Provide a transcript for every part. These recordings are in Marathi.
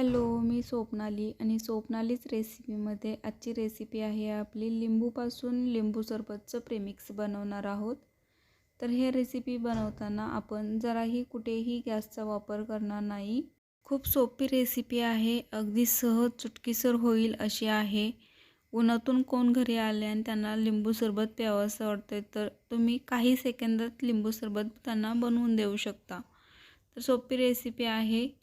हॅलो मी स्वप्नाली आणि स्वप्नालीच रेसिपीमध्ये आजची रेसिपी आहे आपली लिंबूपासून लिंबू सरबतचं प्रेमिक्स बनवणार आहोत. तर हे रेसिपी बनवताना आपण जराही कुठेही गॅसचा वापर करणार नाही. खूप सोपी रेसिपी आहे अगदी सहज चुटकीसर होईल अशी आहे. उन्हातून कोण घरी आले आणि त्यांना लिंबू सरबत प्यावंसं वाटते तर तुम्ही काही सेकंदात लिंबू सरबत त्यांना बनवून देऊ शकता. तर सोपी रेसिपी आहे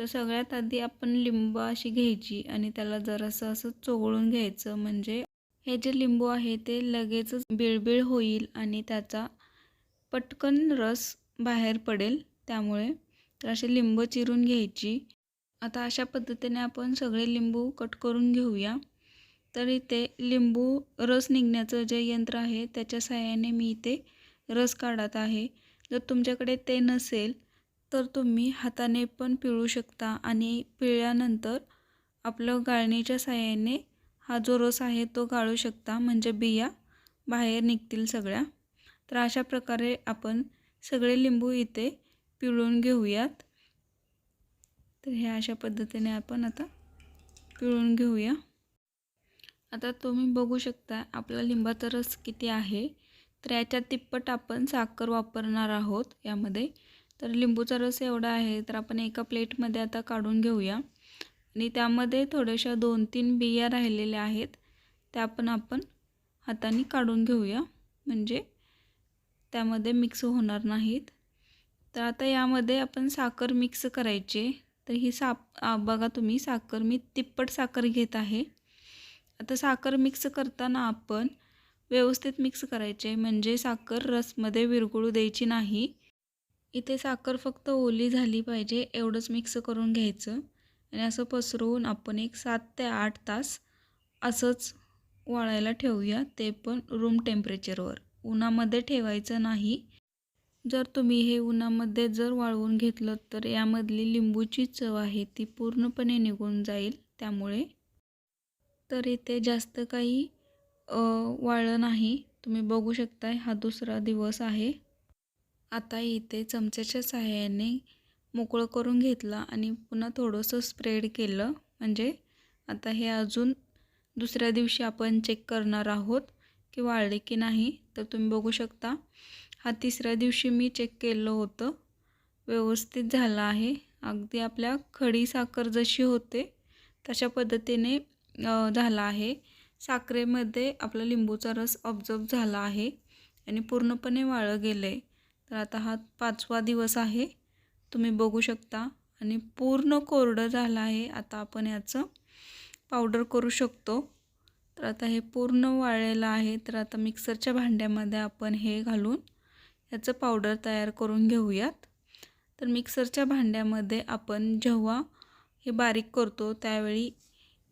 तर सगळ्यात आधी आपण लिंबू अशी घ्यायची आणि त्याला जरासं असं चोगळून घ्यायचं. म्हणजे हे जे लिंबू आहे ते लगेचच बिळबिळ होईल आणि त्याचा पटकन रस बाहेर पडेल. त्यामुळे तर असे लिंबू चिरून घ्यायची. आता अशा पद्धतीने आपण सगळे लिंबू कट करून घेऊया. तर इथे लिंबू रस निघण्याचं जे यंत्र आहे त्याच्या सहाय्याने मी इथे रस काढत आहे. जर तुमच्याकडे ते नसेल तर तुम्ही हाताने पण पिळू शकता आणि पिळल्यानंतर आपलं गाळणीच्या साह्याने हा जो रस आहे तो गाळू शकता म्हणजे बिया बाहेर निघतील सगळ्या. तर अशा प्रकारे आपण सगळे लिंबू इथे पिळून घेऊयात. तर ह्या अशा पद्धतीने आपण आता पिळून घेऊया. आता तुम्ही बघू शकता आपला लिंबाचा रस किती आहे. तर याच्या तिप्पट आपण साखर वापरणार आहोत यामध्ये. तर लिंबूचा रस एवढा आहे तर आपण एका प्लेटमध्ये आता काढून घेऊया. आणि त्यामध्ये थोड्याशा दोन तीन बिया राहिलेल्या आहेत त्या पण आपण हाताने काढून घेऊया. म्हणजे त्यामध्ये मिक्स होणार नाहीत. तर आता यामध्ये आपण साखर मिक्स करायचे तर ही साप बघा तुम्ही साखर मी तिप्पट साखर घेत आहे. आता साखर मिक्स करताना आपण व्यवस्थित मिक्स करायचे म्हणजे साखर रसमध्ये विरघळू द्यायची नाही. इथे साखर फक्त ओली झाली पाहिजे एवढंच मिक्स करून घ्यायचं. आणि असं पसरवून आपण एक सात ते आठ तास असंच वाळायला ठेवूया ते पण रूम टेम्परेचरवर उन्हामध्ये ठेवायचं नाही. जर तुम्ही हे उन्हामध्ये जर वाळवून घेतलं तर यामधली लिंबूची चव आहे ती पूर्णपणे निघून जाईल. त्यामुळे तर इथे जास्त काही वाळलं नाही. तुम्ही बघू शकताय हा दुसरा दिवस आहे. आता इथे चमच्याच्या सहाय्याने मोकळं करून घेतलं आणि पुन्हा थोडंसं स्प्रेड केलं. म्हणजे आता हे अजून दुसऱ्या दिवशी आपण चेक करणार आहोत की वाळले की नाही तर तुम्ही बघू शकता. हा तिसऱ्या दिवशी मी चेक केलं होतं. व्यवस्थित झालं आहे. अगदी आपल्या खडी साखर जशी होते तशा पद्धतीने झाला आहे. साखरेमध्ये आपला लिंबूचा रस ऑब्झर्व झाला आहे आणि पूर्णपणे वाळं गेलं आहे तर आता हा पाचवा दिवस आहे. तुम्ही बघू शकता. आणि पूर्ण कोरडं झालं आहे. आता आपण याचं पावडर करू शकतो. तर आता हे पूर्ण वाळलेलं आहे. तर आता मिक्सरच्या भांड्यामध्ये आपण हे घालून याचं पावडर तयार करून घेऊयात. तर मिक्सरच्या भांड्यामध्ये आपण जेव्हा हे बारीक करतो त्यावेळी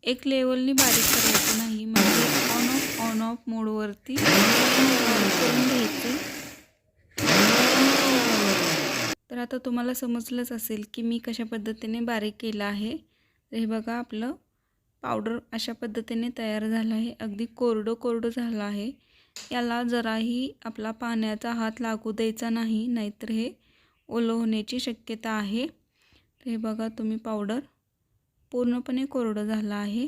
एक लेवलनी बारीक करायचं नाही. म्हणजे ऑन ऑफ ऑन ऑफ मोडवरती करून घ्यायचं. तर आता तुम्हाला समजलंच असेल की मी कशा पद्धतीने बारीक केलं आहे. तर हे बघा आपलं पावडर अशा पद्धतीने तयार झालं आहे. अगदी कोरडं कोरडं झालं आहे. याला जराही आपला पाण्याचा हात लागू द्यायचा नाही नाहीतर हे ओलं होण्याची शक्यता आहे. हे बघा तुम्ही पावडर पूर्णपणे कोरडं झालं आहे.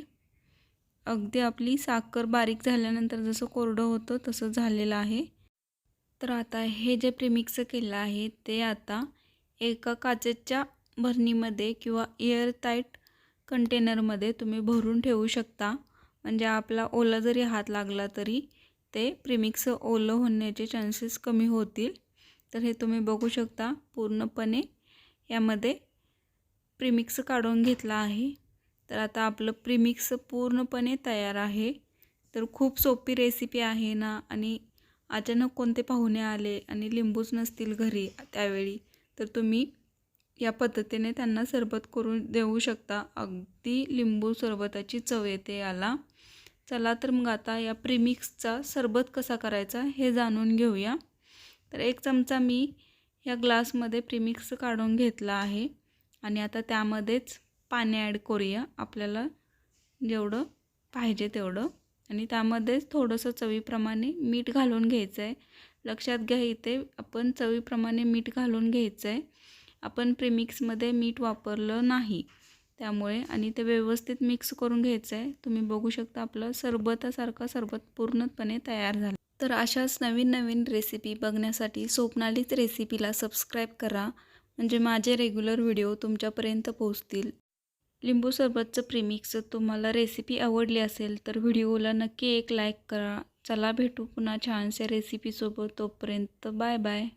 अगदी आपली साखर बारीक झाल्यानंतर जसं कोरडं होतं तसं झालेलं आहे. तर आता हे जे प्रिमिक्स केलं आहे ते आता एका काचेच्या भरणीमध्ये किंवा एअरटाईट कंटेनरमध्ये तुम्ही भरून ठेवू शकता. म्हणजे आपला ओला जरी हात लागला तरी ते प्रिमिक्स ओलं होण्याचे चान्सेस कमी होतील. तर हे तुम्ही बघू शकता पूर्णपणे यामध्ये प्रिमिक्स काढून घेतला आहे. तर आता आपलं प्रिमिक्स पूर्णपणे तयार आहे. तर खूप सोपी रेसिपी आहे ना? आणि अचानक कोणते पाहुणे आले आणि लिंबूच नसतील घरी त्यावेळी? तर तुम्ही या पद्धतीने त्यांना सरबत करून देऊ शकता. अगदी लिंबू सरबताची चव येते याला. चला तर मग आता या प्रीमिक्सचा सरबत कसा करायचा हे जाणून घेऊया. तर एक चमचा मी या ग्लासमध्ये प्रीमिक्स काढून घेतला आहे. आणि आता त्यामध्येच पाणी ॲड करूया. आपल्याला जेवढं पाहिजे तेवढं. आणि त्यामध्येच थोडंसं चवीप्रमाणे मीठ घालून घ्यायचं आहे. लक्षात घ्या इथे आपण चवीप्रमाणे मीठ घालून घ्यायचं आहे. आपण प्रिमिक्समध्ये मीठ वापरलं नाही. त्यामुळे आणि ते व्यवस्थित मिक्स करून घ्यायचं आहे. तुम्ही बघू शकता आपलं सरबतासारखं सरबत पूर्णपणे तयार झालं. तर अशाच नवीन नवीन रेसिपी बघण्यासाठी स्वप्नालीच रेसिपीला सबस्क्राईब करा. म्हणजे माझे रेग्युलर व्हिडिओ तुमच्यापर्यंत पोहोचतील. लिंबू सरबतचं प्रिमिक्स तुम्हाला रेसिपी आवडली असेल तर व्हिडिओला नक्की एक लाईक करा. चला भेटू पुन्हा छानशा रेसिपीसोबत तोपर्यंत बाय बाय.